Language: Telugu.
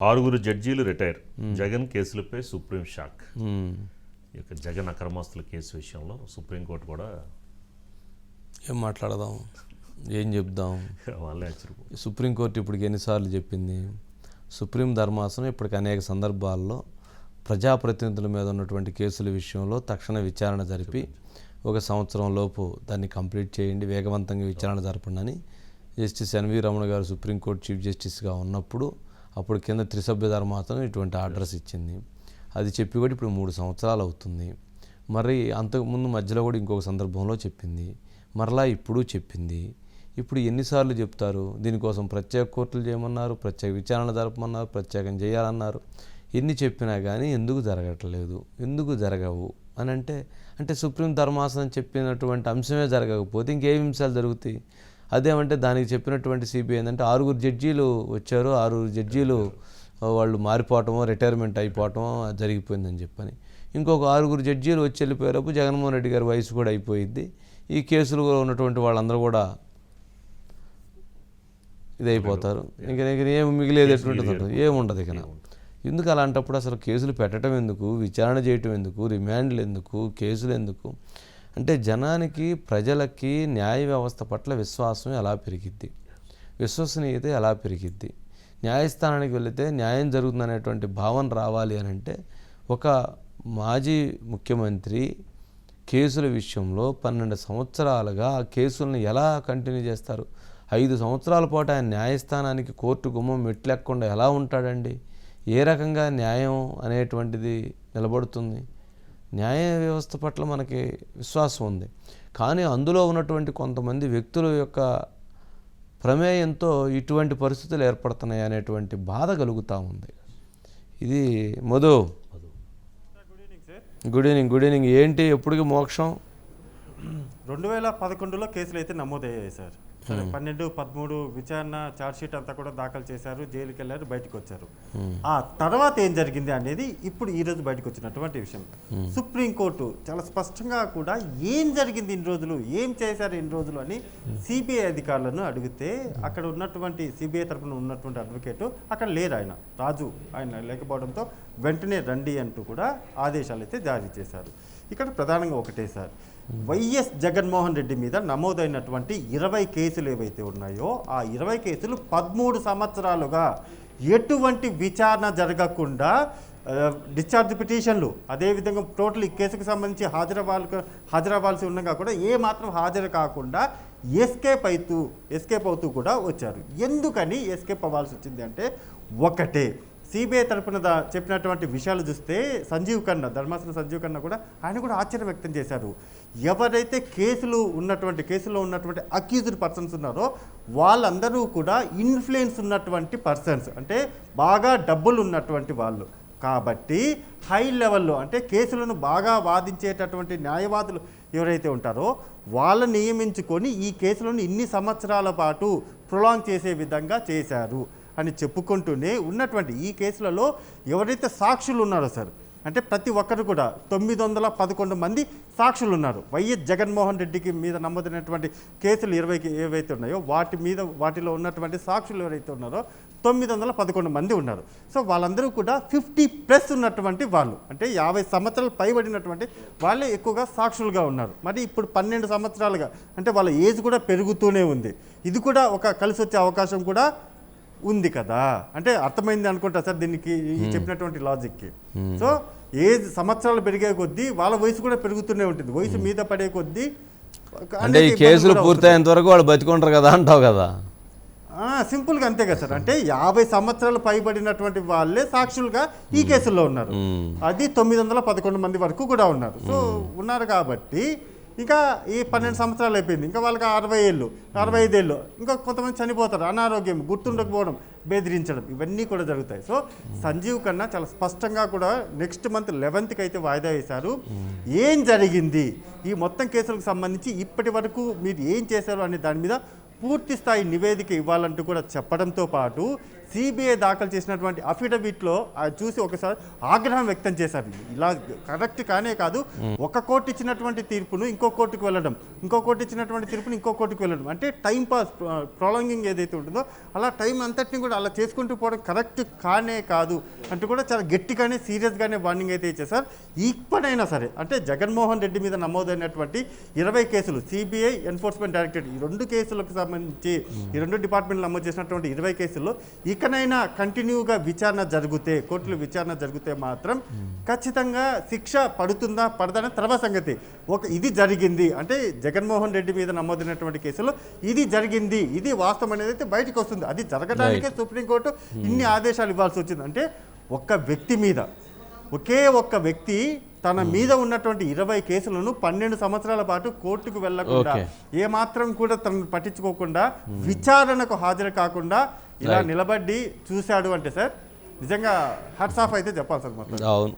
ఆరుగురు జడ్జీలు రిటైర్. జగన్ కేసులపై సుప్రీం షాక్. ఈ యొక్క జగన్ అక్రమాస్తుల కేసు విషయంలో సుప్రీంకోర్టు కూడా ఏం మాట్లాడదాం? ఏం చెప్దాం? వాళ్ళే సుప్రీంకోర్టు ఇప్పటికి ఎన్నిసార్లు చెప్పింది? సుప్రీం ధర్మాసనం ఇప్పటికి అనేక సందర్భాల్లో ప్రజాప్రతినిధుల మీద ఉన్నటువంటి కేసుల విషయంలో తక్షణ విచారణ జరిపి ఒక సంవత్సరం లోపు దాన్ని కంప్లీట్ చేయండి వేగవంతంగా విచారణ జరపండి అని జస్టిస్ ఎన్వి రమణ గారు సుప్రీంకోర్టు చీఫ్ జస్టిస్గా ఉన్నప్పుడు అప్పుడు కింద త్రిసభ్య ధర్మాసనం ఇటువంటి ఆర్డర్స్ ఇచ్చింది. అది చెప్పి కూడా ఇప్పుడు మూడు సంవత్సరాలు అవుతుంది. మరి అంతకుముందు మధ్యలో కూడా ఇంకొక సందర్భంలో చెప్పింది. మరలా ఇప్పుడు చెప్పింది. ఇప్పుడు ఎన్నిసార్లు చెప్తారు? దీనికోసం ప్రత్యేక కోర్టులు చేయమన్నారు ప్రత్యేక విచారణ జరపమన్నారు ప్రత్యేకం చేయాలన్నారు. ఎన్ని చెప్పినా కానీ ఎందుకు జరగట్లేదు? ఎందుకు జరగవు? అని అంటే అంటే సుప్రీం ధర్మాసనం చెప్పినటువంటి అంశమే జరగకపోతే ఇంకే అంశాలు జరుగుతాయి? అదేమంటే దానికి చెప్పినటువంటి సిబిఐ ఏంటంటే ఆరుగురు జడ్జీలు వచ్చారు ఆరుగురు జడ్జీలు వాళ్ళు మారిపోవటమో రిటైర్మెంట్ అయిపోవటమో జరిగిపోయిందని చెప్పని. ఇంకొక ఆరుగురు జడ్జీలు వచ్చి వెళ్ళిపోయేటప్పుడు జగన్మోహన్ రెడ్డి గారి వయసు కూడా అయిపోయింది ఈ కేసులో ఉన్నటువంటి వాళ్ళందరూ కూడా ఇదైపోతారు. ఇంకా ఇంకా ఏం మిగిలేదు ఎటువంటి ఏముండదు ఇక. ఎందుకు అలాంటప్పుడు అసలు కేసులు పెట్టడం ఎందుకు? విచారణ చేయటం ఎందుకు? రిమాండ్లు ఎందుకు? కేసులు ఎందుకు? అంటే జనానికి ప్రజలకి న్యాయ వ్యవస్థ పట్ల విశ్వాసం ఎలా పెరిగిద్ది? విశ్వసనీయత ఎలా పెరిగిద్ది? న్యాయస్థానానికి వెళితే న్యాయం జరుగుతుందనేటువంటి భావన రావాలి అని అంటే ఒక మాజీ ముఖ్యమంత్రి కేసుల విషయంలో పన్నెండు సంవత్సరాలుగా ఆ కేసులను ఎలా కంటిన్యూ చేస్తారు? ఐదు సంవత్సరాల పాటు ఆయన న్యాయస్థానానికి కోర్టు గుమ్మం మెట్లెక్కకుండా ఎలా ఉంటాడండి? ఏ రకంగా న్యాయం అనేటువంటిది నిలబడుతుంది? న్యాయ వ్యవస్థ పట్ల మనకి విశ్వాసం ఉంది. కానీ అందులో ఉన్నటువంటి కొంతమంది వ్యక్తుల యొక్క ప్రమేయంతో ఇటువంటి పరిస్థితులు ఏర్పడుతున్నాయి అనేటువంటి బాధ కలుగుతూ ఉంది. ఇది Madhu. Good evening good evening ఏంటి ఎప్పటికి మోక్షం? రెండు వేల పదకొండులో కేసులు అయితే నమోదయ్యాయి సార్. సరే పన్నెండు పదమూడు విచారణ ఛార్జ్షీట్ అంతా కూడా దాఖలు చేశారు జైలుకి వెళ్ళారు బయటకు వచ్చారు ఆ తర్వాత ఏం జరిగింది అనేది ఇప్పుడు ఈ రోజు బయటకు వచ్చినటువంటి విషయం సుప్రీంకోర్టు చాలా స్పష్టంగా కూడా ఏం జరిగింది ఇన్ని రోజులు ఏం చేశారు ఇన్ని రోజులు అని సిబిఐ అధికారులను అడిగితే అక్కడ ఉన్నటువంటి సిబిఐ తరపున ఉన్నటువంటి అడ్వకేట్ అక్కడ లేరు ఆయన రాజు ఆయన లేకపోవడంతో వెంటనే రండి అంటూ కూడా ఆదేశాలు అయితే జారీ చేశారు. ఇక్కడ ప్రధానంగా ఒకటే సార్. వైఎస్ జగన్మోహన్ రెడ్డి మీద నమోదైనటువంటి ఇరవై కేసులు ఏవైతే ఉన్నాయో ఆ ఇరవై కేసులు పదమూడు సంవత్సరాలుగా ఎటువంటి విచారణ జరగకుండా డిశ్చార్జ్ పిటిషన్లు అదేవిధంగా టోటల్ ఈ కేసుకు సంబంధించి హాజరవ్వాలి హాజరవ్వాల్సి ఉండగా కూడా ఏ మాత్రం హాజరు కాకుండా ఎస్కేప్ అవుతూ ఎస్కేప్ అవుతూ కూడా వచ్చారు. ఎందుకని ఎస్కేప్ అవ్వాల్సి వచ్చింది అంటే ఒకటే సిబిఐ తరపున చెప్పినటువంటి విషయాలు చూస్తే సంజీవ్ ఖన్నా ధర్మాసన సంజీవ్ ఖన్నా కూడా ఆయన కూడా ఆశ్చర్యం వ్యక్తం చేశారు. ఎవరైతే కేసులు ఉన్నటువంటి కేసులో ఉన్నటువంటి అక్యూజ్డ్ పర్సన్స్ ఉన్నారో వాళ్ళందరూ కూడా ఇన్ఫ్లుయెన్స్ ఉన్నటువంటి పర్సన్స్ అంటే బాగా డబ్బులు ఉన్నటువంటి వాళ్ళు. కాబట్టి హై లెవెల్లో అంటే కేసులను బాగా వాదించేటటువంటి న్యాయవాదులు ఎవరైతే ఉంటారో వాళ్ళని నియమించుకొని ఈ కేసులను ఇన్ని సంవత్సరాల పాటు ప్రొలాంగ్ చేసే విధంగా చేశారు. అని చెప్పుకుంటూనే ఉన్నటువంటి ఈ కేసులలో ఎవరైతే సాక్షులు ఉన్నారో సార్ అంటే ప్రతి ఒక్కరు కూడా తొమ్మిది వందల పదకొండు మంది సాక్షులు ఉన్నారు. వైఎస్ జగన్మోహన్ రెడ్డికి మీద నమోదైనటువంటి కేసులు ఇరవై ఏవైతే ఉన్నాయో వాటి మీద వాటిలో ఉన్నటువంటి సాక్షులు ఎవరైతే ఉన్నారో తొమ్మిది వందల పదకొండు మంది ఉన్నారు. సో వాళ్ళందరూ కూడా ఫిఫ్టీ ప్లస్ ఉన్నటువంటి వాళ్ళు అంటే యాభై సంవత్సరాలు పైబడినటువంటి వాళ్ళే ఎక్కువగా సాక్షులుగా ఉన్నారు. మరి ఇప్పుడు పన్నెండు సంవత్సరాలుగా అంటే వాళ్ళ ఏజ్ కూడా పెరుగుతూనే ఉంది. ఇది కూడా ఒక కలిసి వచ్చే అవకాశం కూడా ఉంది కదా. అంటే అర్థమైంది అనుకుంటా సార్ దీనికి చెప్పినటువంటి లాజిక్కి సో ఏజ్ సంవత్సరాలు పెరిగే కొద్దీ వాళ్ళ వయసు కూడా పెరుగుతూనే ఉంటుంది. వయసు మీద పడే కొద్దీ అంటే ఈ కేసులు పూర్తయ్యేంత వరకు వాళ్ళు బతికుంటారు కదా అంటావు కదా? సింపుల్గా అంతే కదా సార్. అంటే యాభై సంవత్సరాలు పైబడినటువంటి వాళ్ళే సాక్షులుగా ఈ కేసుల్లో ఉన్నారు. అది తొమ్మిది వందల పదకొండు మంది వరకు కూడా ఉన్నారు. సో ఉన్నారు కాబట్టి ఇంకా ఈ పన్నెండు సంవత్సరాలు అయిపోయింది. ఇంకా వాళ్ళకి అరవై ఏళ్ళు అరవై ఐదు ఏళ్ళు. ఇంకా కొంతమంది చనిపోతారు అనారోగ్యం గుర్తుండకపోవడం బెదిరించడం. ఇవన్నీ కూడా జరుగుతాయి. సో సంజీవ్ కన్నా చాలా స్పష్టంగా కూడా నెక్స్ట్ మంత్ లెవెన్త్కి అయితే వాయిదా వేశారు. ఏం జరిగింది? ఈ మొత్తం కేసులకు సంబంధించి ఇప్పటి వరకు మీరు ఏం చేశారు అనే దాని మీద పూర్తి స్థాయి నివేదిక ఇవ్వాలంటూ కూడా చెప్పడంతో పాటు సిబిఐ దాఖలు చేసినటువంటి అఫిడవిట్లో అది చూసి ఒకసారి ఆగ్రహం వ్యక్తం చేశారు. ఇలా కరెక్ట్ కానే కాదు. ఒక కోర్టు ఇచ్చినటువంటి తీర్పును ఇంకో కోర్టుకు వెళ్ళడం ఇంకో కోర్టు ఇచ్చినటువంటి తీర్పును ఇంకో కోర్టుకు వెళ్ళడం. అంటే టైం పాస్ ప్రొలాంగింగ్ ఏదైతే ఉంటుందో అలా టైం అంతటిని కూడా అలా చేసుకుంటూ పోవడం కరెక్ట్ కానే కాదు అంటూ కూడా చాలా గట్టిగానే సీరియస్గానే వార్నింగ్ అయితే ఇచ్చేసారు సార్ ఇప్పుడైనా సరే అంటే జగన్మోహన్ రెడ్డి మీద నమోదైనటువంటి ఇరవై కేసులు సిబిఐ ఎన్ఫోర్స్మెంట్ డైరెక్టరేట్ ఈ రెండు కేసులకు సంబంధించి ఈ రెండు డిపార్ట్మెంట్లు నమోదు చేసినటువంటి ఇరవై కేసుల్లో ఇకనైనా కంటిన్యూగా విచారణ జరిగితే కోర్టులో విచారణ జరిగితే మాత్రం ఖచ్చితంగా శిక్ష పడుతుందా పడదనే తర్వాత సంగతి. ఒక ఇది జరిగింది అంటే జగన్మోహన్ రెడ్డి మీద నమోదైనటువంటి కేసులో ఇది జరిగింది ఇది వాస్తవం అనేది అయితే బయటకు వస్తుంది. అది జరగడానికే సుప్రీంకోర్టు ఇన్ని ఆదేశాలు ఇవ్వాల్సి వచ్చింది. అంటే ఒక్క వ్యక్తి మీద ఒకే ఒక్క వ్యక్తి తన మీద ఉన్నటువంటి ఇరవై కేసులను పన్నెండు సంవత్సరాల పాటు కోర్టుకు వెళ్ళకుండా Okay. ఏ మాత్రం కూడా తనను పట్టించుకోకుండా విచారణకు హాజరు కాకుండా ఇలా. నిలబడి చూశాడు అంటే సార్ నిజంగా హట్స్ ఆఫ్ అయితే చెప్పాలి సార్ మొత్తం అవును